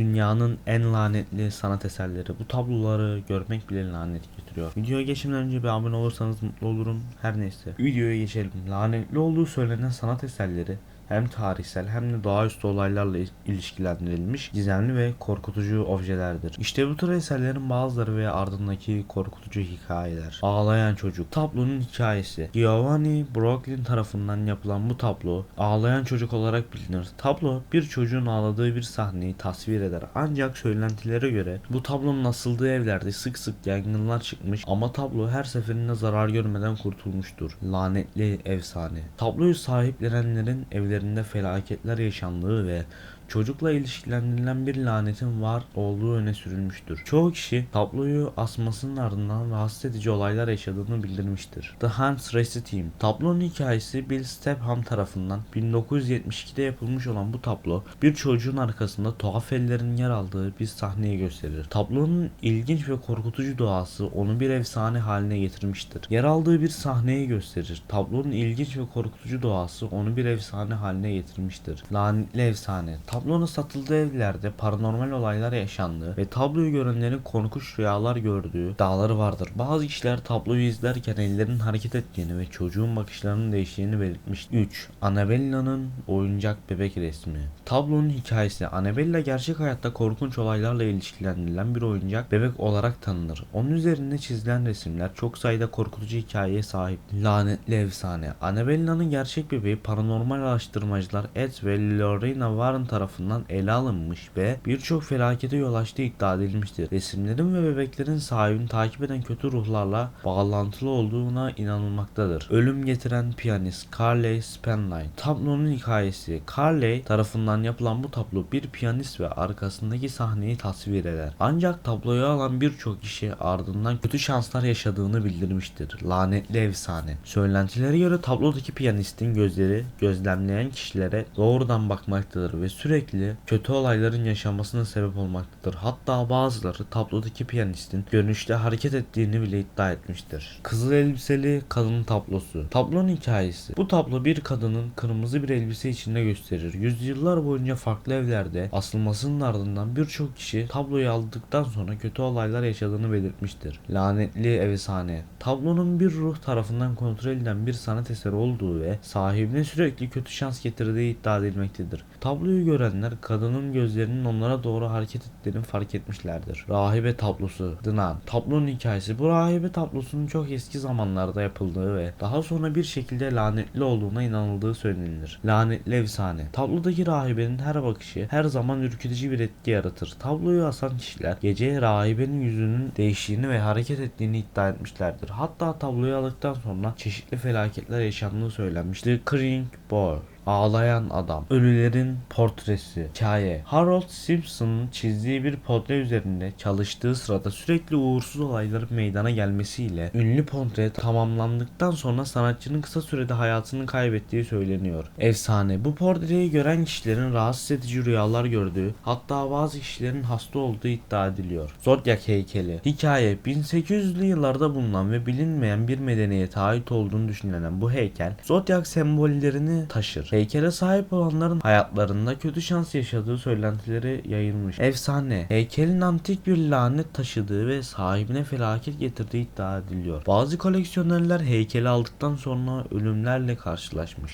Dünyanın en lanetli sanat eserleri. Bu tabloları görmek bile lanet getiriyor. Videoya geçmeden önce bir abone olursanız mutlu olurum. Her neyse. Videoya geçelim. Lanetli olduğu söylenen sanat eserleri hem tarihsel hem de doğaüstü olaylarla il- ilişkilendirilmiş gizemli ve korkutucu objelerdir. İşte bu tür eserlerin bazıları ve ardındaki korkutucu hikayeler. Ağlayan Çocuk Tablonun hikayesi Giovanni Brooklyn tarafından yapılan bu tablo ağlayan çocuk olarak bilinir. Tablo bir çocuğun ağladığı bir sahneyi tasvir eder. Ancak söylentilere göre bu tablonun asıldığı evlerde sık sık yangınlar çıkmış ama tablo her seferinde zarar görmeden kurtulmuştur. Lanetli efsane. Tabloyu sahiplenenlerin evlerinde felaketler yaşandığı ve çocukla ilişkilendirilen bir lanetin var olduğu öne sürülmüştür. Çoğu kişi tabloyu asmasının ardından rahatsız edici olaylar yaşadığını bildirmiştir. The Hans Race Team Tablonun hikayesi Bill Stepham tarafından 1972'de yapılmış olan bu tablo bir çocuğun arkasında tuhaf ellerin yer aldığı bir sahneyi gösterir. Tablonun ilginç ve korkutucu doğası onu bir efsane haline getirmiştir. Yer aldığı bir sahneyi gösterir. Tablonun ilginç ve korkutucu doğası onu bir efsane haline getirmiştir. Lanetli efsane. Tablonun satıldığı evlerde paranormal olaylar yaşandığı ve tabloyu görenlerin korkunç rüyalar gördüğü dağları vardır. Bazı kişiler tabloyu izlerken ellerinin hareket ettiğini ve çocuğun bakışlarının değiştiğini belirtmiş. 3. Annabella'nın oyuncak bebek resmi. Tablonun hikayesi Annabella gerçek hayatta korkunç olaylarla ilişkilendirilen bir oyuncak bebek olarak tanınır. Onun üzerinde çizilen resimler çok sayıda korkutucu hikayeye sahip. Lanetli efsane. Annabella'nın gerçek bebeği paranormal araştırmacılar Ed ve Lorena Warren tarafından ele alınmış ve birçok felakete yol açtığı iddia edilmiştir. Resimlerin ve bebeklerin sahibini takip eden kötü ruhlarla bağlantılı olduğuna inanılmaktadır. Ölüm getiren piyanist Carly Spanline. Tablonun hikayesi Carly tarafından yapılan bu tablo bir piyanist ve arkasındaki sahneyi tasvir eder. Ancak tabloyu alan birçok kişi ardından kötü şanslar yaşadığını bildirmiştir. Lanetli efsane. Söylentilere göre tablodaki piyanistin gözleri gözlemleyen kişilere doğrudan bakmaktadır ve sürekli kötü olayların yaşanmasına sebep olmaktadır. Hatta bazıları tablodaki piyanistin görünüşte hareket ettiğini bile iddia etmiştir. Kızıl elbiseli kadın tablosu. Tablonun hikayesi. Bu tablo bir kadının kırmızı bir elbise içinde gösterir. Yüzyıllar boyunca farklı evlerde asılmasının ardından birçok kişi tabloyu aldıktan sonra kötü olaylar yaşadığını belirtmiştir. Lanetli efsane. Tablonun bir ruh tarafından kontrol edilen bir sanat eseri olduğu ve sahibine sürekli kötü şans getirdiği iddia edilmektedir. Tabloyu görenler kadının gözlerinin onlara doğru hareket ettiğini fark etmişlerdir. Rahibe tablosu. Dınan. Tablonun hikayesi bu rahibe tablosunun çok eski zamanlarda yapıldığı ve daha sonra bir şekilde lanetli olduğuna inanıldığı söylenilir. Lanetli efsane. Tablodaki rahibenin her bakışı her zaman ürkütücü bir etki yaratır. Tabloyu asan kişiler gece rahibenin yüzünün değiştiğini ve hareket ettiğini iddia etmişlerdir. Hatta tabloyu aldıktan sonra çeşitli felaketler yaşandığı söylenmiştir. Crying Boy Ağlayan Adam Ölülerin Portresi Hikaye Harold Simpson'ın çizdiği bir portre üzerinde çalıştığı sırada sürekli uğursuz olayların meydana gelmesiyle ünlü portre tamamlandıktan sonra sanatçının kısa sürede hayatını kaybettiği söyleniyor. Efsane bu portreyi gören kişilerin rahatsız edici rüyalar gördüğü hatta bazı kişilerin hasta olduğu iddia ediliyor. Zodiac heykeli Hikaye 1800'lü yıllarda bulunan ve bilinmeyen bir medeniyete ait olduğunu düşünülen bu heykel Zodiac sembollerini taşır. Heykele sahip olanların hayatlarında kötü şans yaşadığı söylentileri yayılmış. Efsane. Heykelin antik bir lanet taşıdığı ve sahibine felaket getirdiği iddia ediliyor. Bazı koleksiyonerler heykeli aldıktan sonra ölümlerle karşılaşmış.